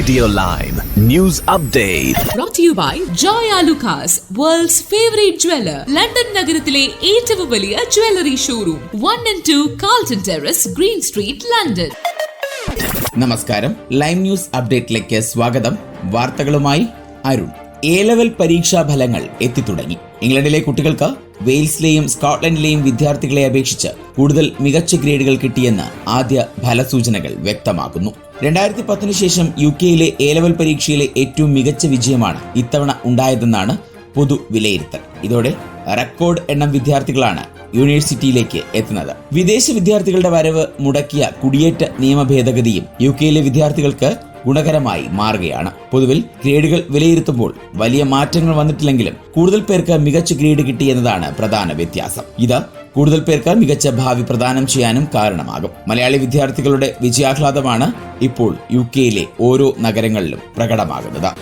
Radio live news update brought to you by Joy Alucas, world's favorite London നഗരത്തിലെ ഏറ്റവും വലിയ jewellery showroom one and two Carlton Terrace Green Street London നമസ്കാരം. Live news അപ്ഡേറ്റിലേക്ക് സ്വാഗതം. വാർത്തകളുമായി Arun. A level പരീക്ഷാ ഫലങ്ങൾ എത്തിത്തുടങ്ങി. ഇംഗ്ലണ്ടിലെ കുട്ടികൾക്ക് വെയിൽസിലെയും സ്കോട്ട്ലൻഡിലെയും വിദ്യാർത്ഥികളെ അപേക്ഷിച്ച് കൂടുതൽ മികച്ച ഗ്രേഡുകൾ കിട്ടിയെന്ന് ആദ്യ ഫലസൂചനകൾ വ്യക്തമാക്കുന്നു. രണ്ടായിരത്തി പത്തിന് ശേഷം യു കെയിലെ എ ലെവൽ പരീക്ഷയിലെ ഏറ്റവും മികച്ച വിജയമാണ് ഇത്തവണ ഉണ്ടായതെന്നാണ് പൊതു വിലയിരുത്തൽ. ഇതോടെ റെക്കോർഡ് എണ്ണം വിദ്യാർത്ഥികളാണ് യൂണിവേഴ്സിറ്റിയിലേക്ക് എത്തുന്നത്. വിദേശ വിദ്യാർത്ഥികളുടെ വരവ് മുടക്കിയ കുടിയേറ്റ നിയമ ഭേദഗതിയും യു കെയിലെ വിദ്യാർത്ഥികൾക്ക് ഗുണകരമായി മാറുകയാണ്. പൊതുവിൽ ഗ്രേഡുകൾ വിലയിരുത്തുമ്പോൾ വലിയ മാറ്റങ്ങൾ വന്നിട്ടില്ലെങ്കിലും കൂടുതൽ പേർക്ക് മികച്ച ഗ്രേഡ് കിട്ടി എന്നതാണ് പ്രധാന വ്യത്യാസം. ഇത് കൂടുതൽ പേർക്ക് മികച്ച ഭാവി പ്രദാനം ചെയ്യാനും കാരണമാകും. മലയാളി വിദ്യാർത്ഥികളുടെ വിജയാഹ്ലാദമാണ് ഇപ്പോൾ യു കെയിലെ ഓരോ നഗരങ്ങളിലും പ്രകടമാകുന്നത്.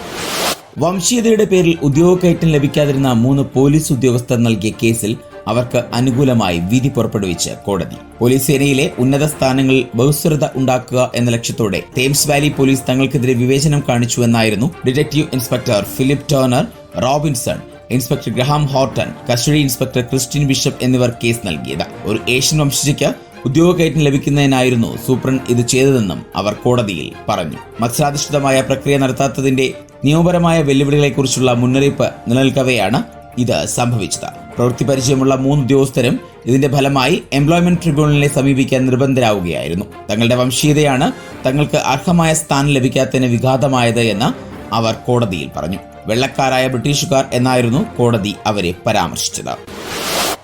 വംശീയതയുടെ പേരിൽ ഉദ്യോഗക്കയറ്റം ലഭിക്കാതിരുന്ന മൂന്ന് പോലീസ് ഉദ്യോഗസ്ഥർ നൽകിയ കേസിൽ അവർക്ക് അനുകൂലമായി വിധി പുറപ്പെടുവിച്ച് കോടതി. പോലീസ് സേനയിലെ ഉന്നത സ്ഥാനങ്ങളിൽ ബഹുസ്വരത ഉണ്ടാക്കുക എന്ന ലക്ഷ്യത്തോടെ തേംസ് വാലി പോലീസ് തങ്ങൾക്കെതിരെ വിവേചനം കാണിച്ചുവെന്നായിരുന്നു detective inspector Philip Turner Robinson inspector Graham Horton custody inspector Christine Bishop എന്നിവർ കേസ് നൽകിയത്. ഒരു ഏഷ്യൻ വംശജയ്ക്ക് ഉദ്യോഗക്കയറ്റം ലഭിക്കുന്നതിനായിരുന്നു സൂപ്രണ്ട് ഇത് ചെയ്തതെന്നും അവർ കോടതിയിൽ പറഞ്ഞു. മത്സരാധിഷ്ഠിതമായ പ്രക്രിയ നടത്താത്തതിന്റെ നിയമപരമായ വെല്ലുവിളികളെക്കുറിച്ചുള്ള മുന്നറിയിപ്പ് നിലനിൽക്കവെയാണ് ഇത് സംഭവിച്ചത്. പ്രവൃത്തി പരിചയമുള്ള മൂന്ന് ഉദ്യോഗസ്ഥരും ഇതിന്റെ ഫലമായി എംപ്ലോയ്മെന്റ് ട്രിബ്യൂണലിനെ സമീപിക്കാൻ നിർബന്ധരാകുകയായിരുന്നു തങ്ങളുടെ വംശീയതയാണ് തങ്ങൾക്ക് അർഹമായ സ്ഥാനം ലഭിക്കാത്തതിന് വിഘാതമായത് എന്ന് അവർ കോടതിയിൽ പറഞ്ഞു. വെള്ളക്കാരായ ബ്രിട്ടീഷുകാർ എന്നായിരുന്നു കോടതി അവരെ പരാമർശിച്ചത്.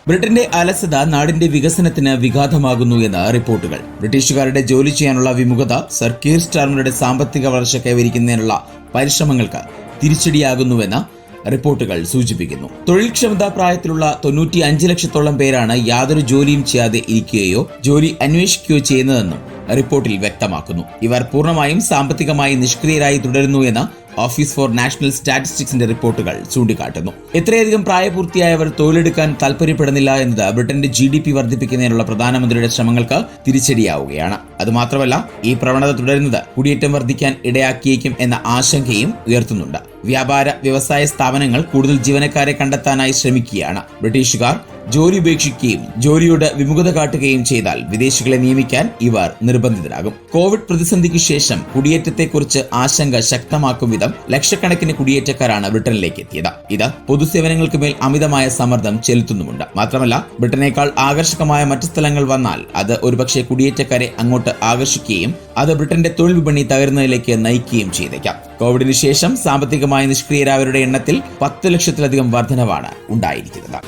ബ്രിട്ടന്റെ അലസത നാടിന്റെ വികസനത്തിന് വിഘാതമാകുന്നു എന്ന് റിപ്പോർട്ടുകൾ. ബ്രിട്ടീഷുകാരുടെ ജോലി ചെയ്യാനുള്ള വിമുഖത സർ കീർ സ്റ്റാർമറുടെ സാമ്പത്തിക വളർച്ച കൈവരിക്കുന്നതിനുള്ള പരിശ്രമങ്ങൾക്ക് തിരിച്ചടിയാകുന്നുവെന്ന് റിപ്പോർട്ടുകൾ സൂചിപ്പിക്കുന്നു. തൊഴിൽക്ഷമതാ പ്രായത്തിലുള്ള തൊണ്ണൂറ്റി അഞ്ച് ലക്ഷത്തോളം പേരാണ് യാതൊരു ജോലിയും ചെയ്യാതെ ഇരിക്കുകയോ ജോലി അന്വേഷിക്കുകയോ ചെയ്യുന്നതെന്നും റിപ്പോർട്ടിൽ വ്യക്തമാക്കുന്നു. ഇവർ പൂർണമായും സാമ്പത്തികമായി നിഷ്ക്രിയരായി തുടരുന്നു എന്ന് ഓഫീസ് ഫോർ നാഷണൽ സ്റ്റാറ്റിസ്റ്റിക്സിന്റെ റിപ്പോർട്ടുകൾ ചൂണ്ടിക്കാട്ടുന്നു. എത്രയധികം പ്രായപൂർത്തിയായവർ തൊഴിലെടുക്കാൻ താൽപര്യപ്പെടുന്നില്ല എന്നത് ബ്രിട്ടന്റെ ജി ഡി പി വർദ്ധിപ്പിക്കുന്നതിനുള്ള പ്രധാനമന്ത്രിയുടെ ശ്രമങ്ങൾക്ക് തിരിച്ചടിയാവുകയാണ്. അതുമാത്രമല്ല ഈ പ്രവണത തുടരുന്നത് കുടിയേറ്റം വർദ്ധിക്കാൻ ഇടയാക്കിയേക്കും എന്ന ആശങ്കയും ഉയർത്തുന്നുണ്ട്. വ്യാപാര വ്യവസായ സ്ഥാപനങ്ങൾ കൂടുതൽ ജീവനക്കാരെ കണ്ടെത്താനായി ശ്രമിക്കുകയാണ്. ബ്രിട്ടീഷുകാർ ജോലി ഉപേക്ഷിക്കുകയും ജോലിയോട് വിമുഖത കാട്ടുകയും ചെയ്താൽ വിദേശികളെ നിയമിക്കാൻ ഇവർ നിർബന്ധിതരാകും. കോവിഡ് പ്രതിസന്ധിക്ക് ശേഷം കുടിയേറ്റത്തെക്കുറിച്ച് ആശങ്ക ശക്തമാക്കും വിധം ലക്ഷക്കണക്കിന് കുടിയേറ്റക്കാരാണ് ബ്രിട്ടനിലേക്ക് എത്തിയത്. ഇത് പൊതുസേവനങ്ങൾക്ക് മേൽ അമിതമായ സമ്മർദ്ദം ചെലുത്തുന്നുമുണ്ട്. മാത്രമല്ല ബ്രിട്ടനേക്കാൾ ആകർഷകമായ മറ്റു സ്ഥലങ്ങൾ വന്നാൽ അത് ഒരുപക്ഷെ കുടിയേറ്റക്കാരെ അങ്ങോട്ട് ആകർഷിക്കുകയും അത് ബ്രിട്ടന്റെ തൊഴിൽ വിപണി തകരുന്നതിലേക്ക് നയിക്കുകയും ചെയ്തേക്കാം. കോവിഡിന് ശേഷം സാമ്പത്തികമായി നിഷ്ക്രിയരായവരുടെ എണ്ണത്തിൽ പത്ത് ലക്ഷത്തിലധികം വർധനവാണ് ഉണ്ടായിരിക്കുന്നത്.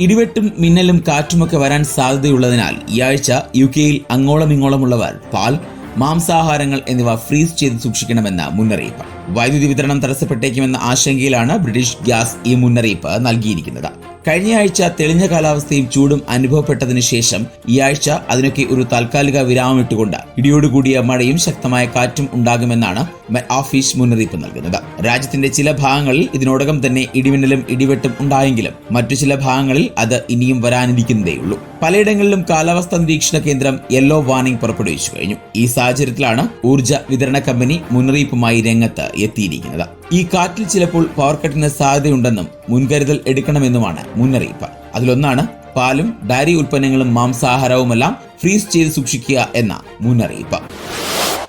ഇടിവെട്ടും മിന്നലും കാറ്റുമൊക്കെ വരാൻ സാധ്യതയുള്ളതിനാൽ ഈ ആഴ്ച യു കെയിൽ അങ്ങോളം ഇങ്ങോളമുള്ളവർ പാൽ മാംസാഹാരങ്ങൾ എന്നിവ ഫ്രീസ് ചെയ്ത് സൂക്ഷിക്കണമെന്ന മുന്നറിയിപ്പ്. വൈദ്യുതി വിതരണം തടസ്സപ്പെട്ടേക്കുമെന്ന ആശങ്കയിലാണ് ബ്രിട്ടീഷ് ഗ്യാസ് ഈ മുന്നറിയിപ്പ് നൽകിയിരിക്കുന്നത്. കഴിഞ്ഞ ആഴ്ച തെളിഞ്ഞ കാലാവസ്ഥയും ചൂടും അനുഭവപ്പെട്ടതിനു ശേഷം ഈ ആഴ്ച അതിനൊക്കെ ഒരു താൽക്കാലിക വിരാമം ഇട്ടുകൊണ്ട് ഇടിയോടുകൂടിയ മഴയും ശക്തമായ കാറ്റും ഉണ്ടാകുമെന്നാണ് ഓഫീസ് മുന്നറിയിപ്പ് നൽകുന്നത്. രാജ്യത്തിന്റെ ചില ഭാഗങ്ങളിൽ ഇതിനോടകം തന്നെ ഇടിമിന്നലും ഇടിവെട്ടും ഉണ്ടായെങ്കിലും മറ്റു ചില ഭാഗങ്ങളിൽ അത് ഇനിയും വരാനിരിക്കുന്നതേയുള്ളൂ. പലയിടങ്ങളിലും കാലാവസ്ഥാ നിരീക്ഷണ കേന്ദ്രം യെല്ലോ വാർണിംഗ് പുറപ്പെടുവിച്ചു കഴിഞ്ഞു. ഈ സാഹചര്യത്തിലാണ് ഊർജ വിതരണ കമ്പനി മുന്നറിയിപ്പുമായി രംഗത്ത് എത്തിയിരിക്കുന്നത്. ഈ കാറ്റിൽ ചിലപ്പോൾ പവർ കട്ടിന് സാധ്യതയുണ്ടെന്നും മുൻകരുതൽ എടുക്കണമെന്നുമാണ് മുന്നറിയിപ്പ്. അതിലൊന്നാണ് പാലും ഡയറി ഉൽപ്പന്നങ്ങളും മാംസാഹാരവുമെല്ലാം ഫ്രീസ് ചെയ്ത് സൂക്ഷിക്കുക എന്ന മുന്നറിയിപ്പ്.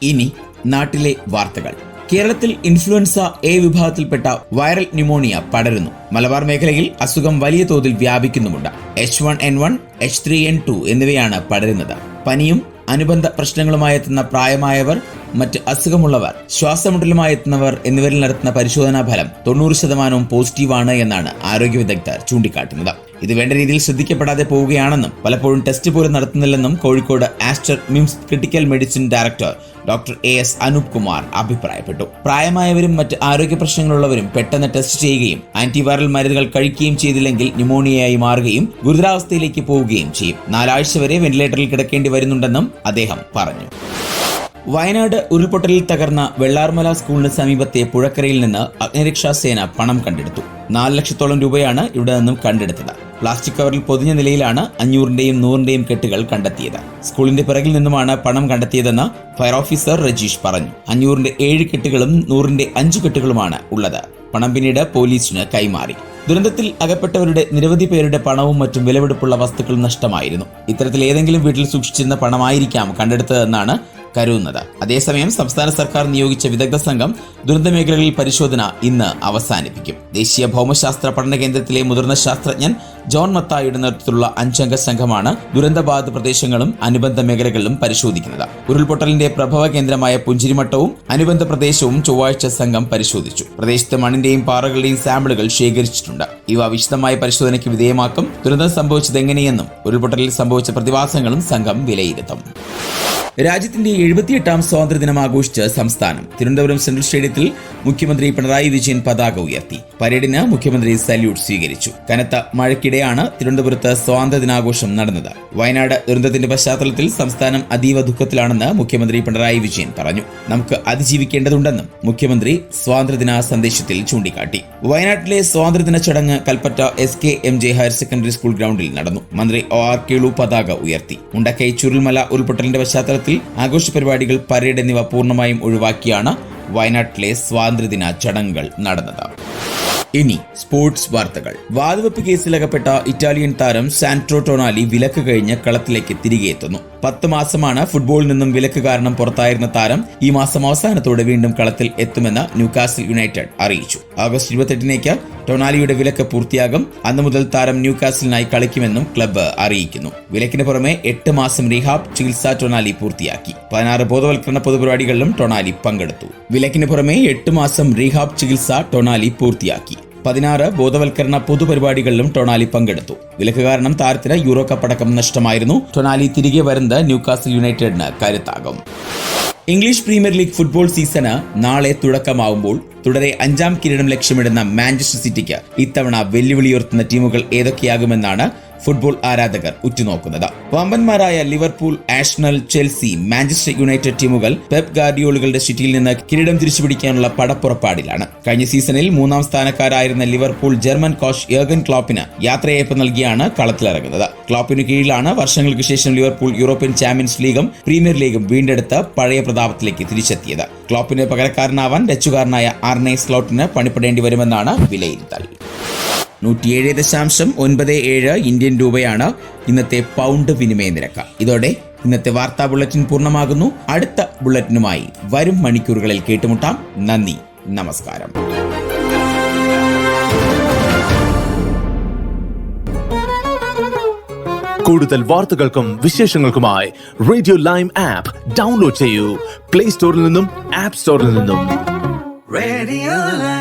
ഇനി നാട്ടിലെ വാർത്തകൾ. കേരളത്തിൽ ഇൻഫ്ലുവൻസ എ വിഭാഗത്തിൽപ്പെട്ട വൈറൽ ന്യൂമോണിയ പടരുന്നു. മലബാർ മേഖലയിൽ അസുഖം വലിയ തോതിൽ വ്യാപിക്കുന്നുമുണ്ട്. H one N one H three N two എന്നിവയാണ് പടരുന്നത്. പനിയും അനുബന്ധ പ്രശ്നങ്ങളുമായി എത്തുന്ന പ്രായമായവർ മറ്റ് അസുഖമുള്ളവർ ശ്വാസമുട്ടലുമായി എത്തുന്നവർ എന്നിവരിൽ നടത്തുന്ന പരിശോധനാ ഫലം തൊണ്ണൂറ് ശതമാനവും പോസിറ്റീവാണ് എന്നാണ് ആരോഗ്യ വിദഗ്ധർ ചൂണ്ടിക്കാട്ടുന്നത്. ഇത് വേണ്ട രീതിയിൽ ശ്രദ്ധിക്കപ്പെടാതെ പോവുകയാണെന്നും പലപ്പോഴും ടെസ്റ്റ് പോലും നടത്തുന്നില്ലെന്നും Kozhikode Aster MIMS critical medicine director doctor A S Anoop Kumar അഭിപ്രായപ്പെട്ടു. പ്രായമായവരും മറ്റ് ആരോഗ്യ പ്രശ്നങ്ങളുള്ളവരും പെട്ടെന്ന് ടെസ്റ്റ് ചെയ്യുകയും ആന്റിവൈറൽ മരുന്നുകൾ കഴിക്കുകയും ചെയ്തില്ലെങ്കിൽ ന്യൂമോണിയയായി മാറുകയും ഗുരുതരാവസ്ഥയിലേക്ക് പോവുകയും ചെയ്യും. നാലാഴ്ച വരെ വെന്റിലേറ്ററിൽ കിടക്കേണ്ടി വരുന്നുണ്ടെന്നും അദ്ദേഹം പറഞ്ഞു. വയനാട് ഉരുൾപൊട്ടലിൽ തകർന്ന വെള്ളാർമല സ്കൂളിന് സമീപത്തെ പുഴക്കരയിൽ നിന്ന് അഗ്നിരക്ഷാ സേന പണം കണ്ടെടുത്തു. നാല് ലക്ഷത്തോളം രൂപയാണ് ഇവിടെ നിന്നും കണ്ടെടുത്തത്. പ്ലാസ്റ്റിക് കവറിൽ പൊതിഞ്ഞ നിലയിലാണ് അഞ്ഞൂറിന്റെയും നൂറിന്റെയും കെട്ടുകൾ കണ്ടെത്തിയത്. സ്കൂളിന്റെ പിറകിൽ നിന്നുമാണ് പണം കണ്ടെത്തിയതെന്ന് ഫയർ ഓഫീസർ രജീഷ് പറഞ്ഞു. അഞ്ഞൂറിന്റെ ഏഴ് കെട്ടുകളും നൂറിന്റെ അഞ്ച് കെട്ടുകളുമാണ് ഉള്ളത്. പണം പിന്നീട് പോലീസിന് കൈമാറി. ദുരന്തത്തിൽ അകപ്പെട്ടവരുടെ നിരവധി പേരുടെ പണവും മറ്റും വിലപിടിപ്പുള്ള വസ്തുക്കളും നഷ്ടമായിരുന്നു. ഇത്തരത്തിൽ ഏതെങ്കിലും വീട്ടിൽ സൂക്ഷിച്ചിരുന്ന പണമായിരിക്കാം കണ്ടെടുത്തതെന്നാണ് കരുതുന്നത്. അതേസമയം സംസ്ഥാന സർക്കാർ നിയോഗിച്ച വിദഗ്ധ സംഘം ദുരന്ത മേഖലകളിൽ പരിശോധന ഇന്ന് അവസാനിപ്പിക്കും. ദേശീയ ഭൗമശാസ്ത്ര പഠന കേന്ദ്രത്തിലെ മുതിർന്ന ശാസ്ത്രജ്ഞൻ ജോൺ മത്തായിയുടെ നേതൃത്വത്തിലുള്ള അഞ്ചംഗ സംഘമാണ് ദുരന്തബാധിത പ്രദേശങ്ങളും അനുബന്ധ മേഖലകളിലും പരിശോധിക്കുന്നത്. ഉരുൾപൊട്ടലിന്റെ പ്രഭവ കേന്ദ്രമായ പുഞ്ചിരിമട്ടവും അനുബന്ധ പ്രദേശവും ചൊവ്വാഴ്ച സംഘം പരിശോധിച്ചു. പ്രദേശത്തെ മണ്ണിന്റെയും പാറകളുടെയും സാമ്പിളുകൾ ശേഖരിച്ചിട്ടുണ്ട്. ഇവ വിശദമായ പരിശോധനയ്ക്ക് വിധേയമാക്കും. ദുരന്തം സംഭവിച്ചത് എങ്ങനെയെന്നും ഉരുൾപൊട്ടലിൽ സംഭവിച്ച പ്രതിഭാസങ്ങളും സംഘം വിലയിരുത്തും. രാജ്യത്തിന്റെ എഴുപത്തിയെട്ടാം സ്വാതന്ത്ര്യദിനം ആഘോഷിച്ച് സംസ്ഥാനം. തിരുവനന്തപുരം സെൻട്രൽ സ്റ്റേഡിയത്തിൽ മുഖ്യമന്ത്രി പിണറായി വിജയൻ പതാക ഉയർത്തി. പരേഡിന് മുഖ്യമന്ത്രി സല്യൂട്ട് സ്വീകരിച്ചു. കനത്ത മഴയ്ക്കിടെയാണ് തിരുവനന്തപുരത്ത് സ്വാതന്ത്ര്യദിനാഘോഷം നടന്നത്. വയനാട് ദുരന്തത്തിന്റെ പശ്ചാത്തലത്തിൽ സംസ്ഥാനം അതീവ ദുഃഖത്തിലാണെന്ന് മുഖ്യമന്ത്രി പിണറായി വിജയൻ പറഞ്ഞു. നമുക്ക് അതിജീവിക്കേണ്ടതുണ്ടെന്നും മുഖ്യമന്ത്രി സ്വാതന്ത്ര്യദിന സന്ദേശത്തിൽ ചൂണ്ടിക്കാട്ടി. വയനാട്ടിലെ സ്വാതന്ത്ര്യദിന ചടങ്ങ് Kalpetta S K M J higher secondary school ഗ്രൗണ്ടിൽ നടന്നു. മന്ത്രി ഒ ആർ കേളു പതാക ഉയർത്തി. മുണ്ടക്കൈ ചുരുൾമല ഉരുൾപൊട്ടലിന്റെ പശ്ചാത്തലത്തിൽ ആഘോഷ പരിപാടികൾ പരേഡ് എന്നിവ പൂർണമായും ഒഴിവാക്കിയാണ് വയനാട്ടിലെ സ്വാതന്ത്ര്യദിന ചടങ്ങുകൾ നടന്നത്. ഇനി സ്പോർട്സ് വാർത്തകൾ. വാതുവെപ്പ് കേസിലകപ്പെട്ട ഇറ്റാലിയൻ താരം സാൻട്രോ ടൊണാലി വിലക്ക് കഴിഞ്ഞ് കളത്തിലേക്ക് തിരികെ എത്തുന്നു. പത്ത് മാസമാണ് ഫുട്ബോളിൽ നിന്നും വിലക്ക് കാരണം പുറത്തായിരുന്ന താരം ഈ മാസം അവസാനത്തോടെ വീണ്ടും കളത്തിൽ എത്തുമെന്ന് ന്യൂകാസിൽ യുണൈറ്റഡ് അറിയിച്ചു. ആഗസ്റ്റ് ഇരുപത്തെട്ടിനേക്ക് ടൊണാലിയുടെ വിലക്ക് പൂർത്തിയാകും. അന്നു മുതൽ താരം ന്യൂകാസിലിനായി കളിക്കുമെന്നും ക്ലബ്ബ് അറിയിക്കുന്നു. വിലക്കിന് പുറമെ എട്ട് മാസം റീഹാബ് ചികിത്സ ടൊണാലി പൂർത്തിയാക്കി. പതിനാറ് ബോധവൽക്കരണ പൊതുപരിപാടികളിലും ടൊണാലി പങ്കെടുത്തു. വിലക്കിന് പുറമെ എട്ട് മാസം റീഹാബ് ചികിത്സ ടൊണാലി പൂർത്തിയാക്കി. പതിനാറ് ബോധവൽക്കരണ പൊതുപരിപാടികളിലും ടൊണാലി പങ്കെടുത്തു. വിലക്ക് കാരണം താരത്തിന് യൂറോ കപ്പ് അടക്കം നഷ്ടമായിരുന്നു. ടൊണാലി തിരികെ വരുന്നത് ന്യൂകാസിൽ യുണൈറ്റഡിന് കരുത്താകും. English Premier League football season നാളെ തുടക്കമാവുമ്പോൾ തുടരെ അഞ്ചാം കിരീടം ലക്ഷ്യമിടുന്ന മാഞ്ചസ്റ്റർ സിറ്റിക്ക് ഇത്തവണ വെല്ലുവിളിയുയർത്തുന്ന ടീമുകൾ ഏതൊക്കെയാകുമെന്നാണ് ഫുട്ബോൾ ആരാധകർ ഉറ്റുനോക്കുന്നത്. വമ്പന്മാരായ Liverpool Arsenal Chelsea Manchester United ടീമുകൾ പെപ് ഗാർഡിയോളുകളുടെ സിറ്റിയിൽ നിന്ന് കിരീടം തിരിച്ചുപിടിക്കാനുള്ള പടപ്പുറപ്പാടിലാണ്. കഴിഞ്ഞ സീസണിൽ മൂന്നാം സ്ഥാനക്കാരായിരുന്ന ലിവർപൂൾ ജർമ്മൻ കോച്ച് യേഗൻ ക്ലോപ്പിന് യാത്രയയപ്പ് നൽകിയാണ് കളത്തിലിറങ്ങുന്നത്. ക്ലോപ്പിന് കീഴിലാണ് വർഷങ്ങൾക്ക് ശേഷം ലിവർപൂൾ യൂറോപ്യൻ ചാമ്പ്യൻസ് ലീഗും പ്രീമിയർ ലീഗും വീണ്ടെടുത്ത് പഴയ പ്രതാപത്തിലേക്ക് തിരിച്ചെത്തിയത്. ക്ലോപ്പിന് പകരക്കാരനാവാൻ ഡച്ചുകാരനായ ആർനെ സ്ലോട്ടിന് പണിപ്പെടേണ്ടി വരുമെന്നാണ് വിലയിരുത്തൽ. നൂറ്റിയേഴ് ദശാംശം ഒൻപത് ഏഴ് ഇന്ത്യൻ രൂപയാണ് ഇന്നത്തെ പൗണ്ട് വിനിമയ നിരക്ക്. ഇതോടെ ഇന്നത്തെ വാർത്താ ബുള്ളറ്റിൻ പൂർണമാകുന്നു. അടുത്ത ബുള്ളറ്റിനുമായി വരും മണിക്കൂറുകളിൽ കേട്ടുമുട്ടാം. നന്ദി. നമസ്കാരം. കൂടുതൽ വാർത്തകൾക്കും വിശേഷങ്ങൾക്കുമായി റേഡിയോ ലൈം ആപ്പ് ഡൗൺലോഡ് ചെയ്യൂ. പ്ലേ സ്റ്റോറിൽ നിന്നും ആപ്പ് സ്റ്റോറിൽ നിന്നും. റേഡിയോ.